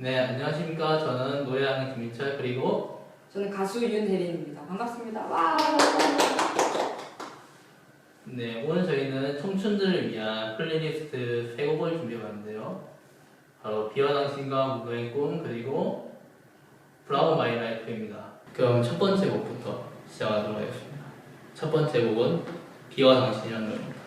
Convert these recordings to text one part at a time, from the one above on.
네, 안녕하십니까. 저는 노래하는 김민철 그리고 저는 가수 윤혜린입니다. 반갑습니다. 와! 네, 오늘 저희는 청춘들을 위한 플레이리스트 세 곡을 준비해봤는데요. 바로 비와 당신과 무도의 꿈 그리고 브라운 마이 라이프입니다. 그럼 첫 번째 곡부터 시작하도록 하겠습니다. 첫 번째 곡은 비와 당신이라는 노래입니다.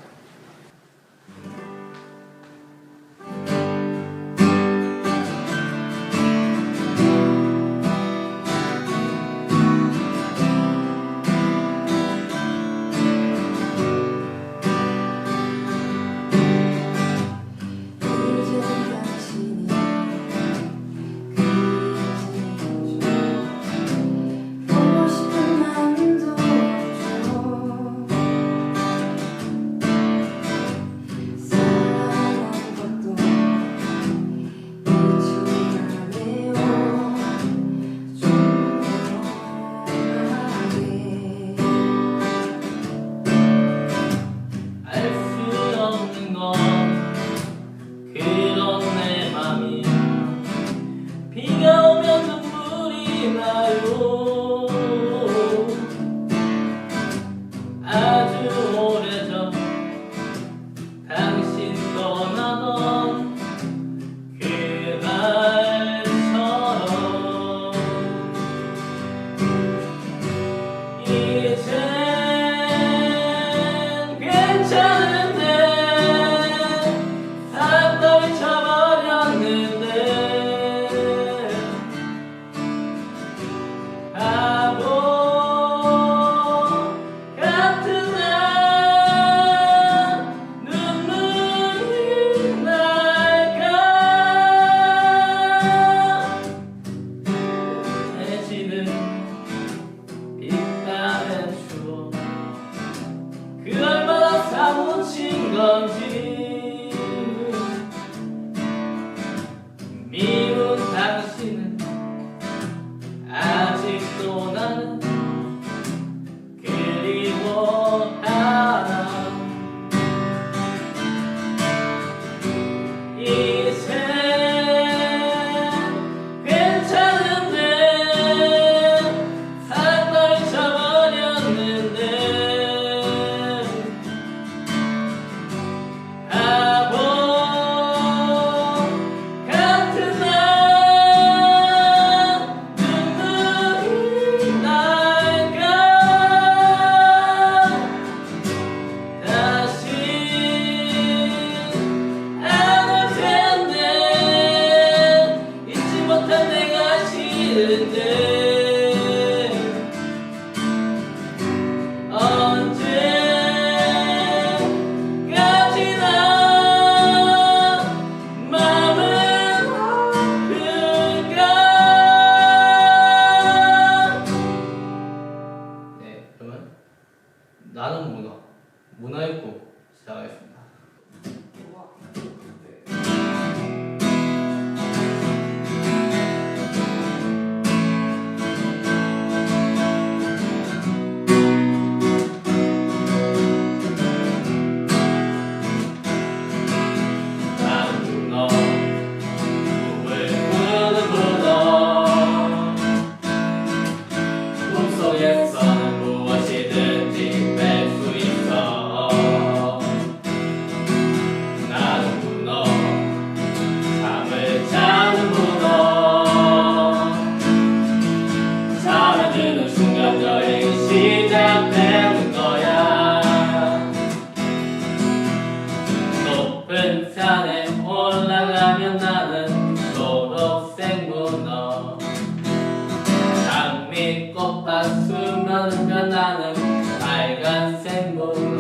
행복으로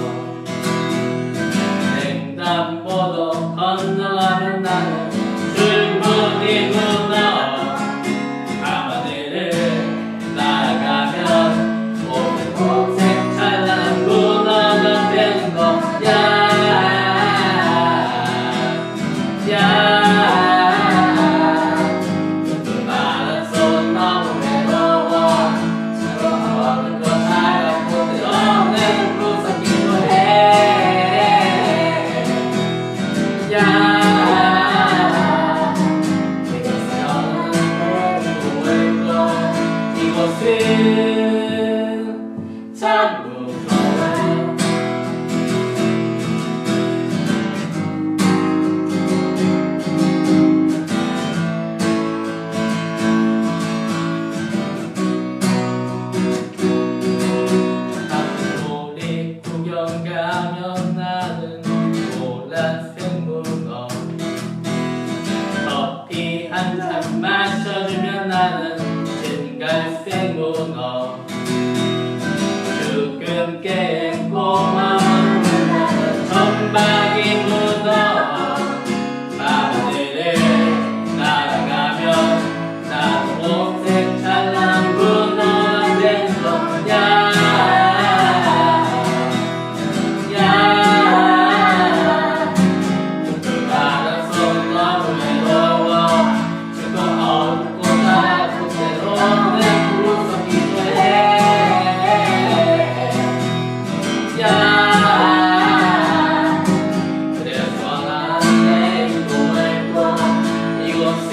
횡단보도 건너 again.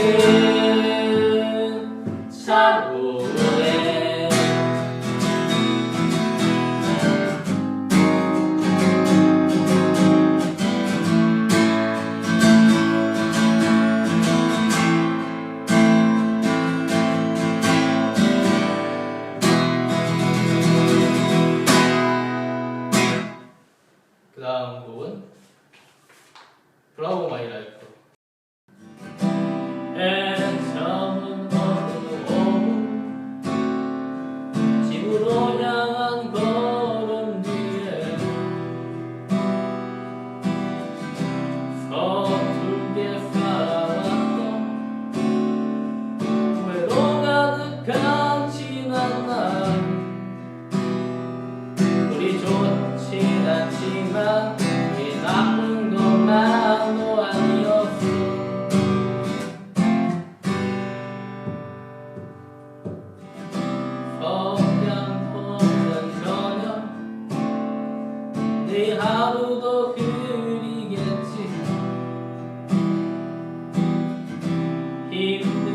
이 You.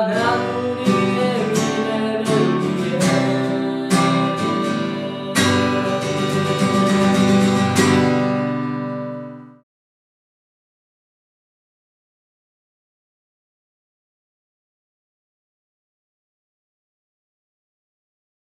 I'm not grande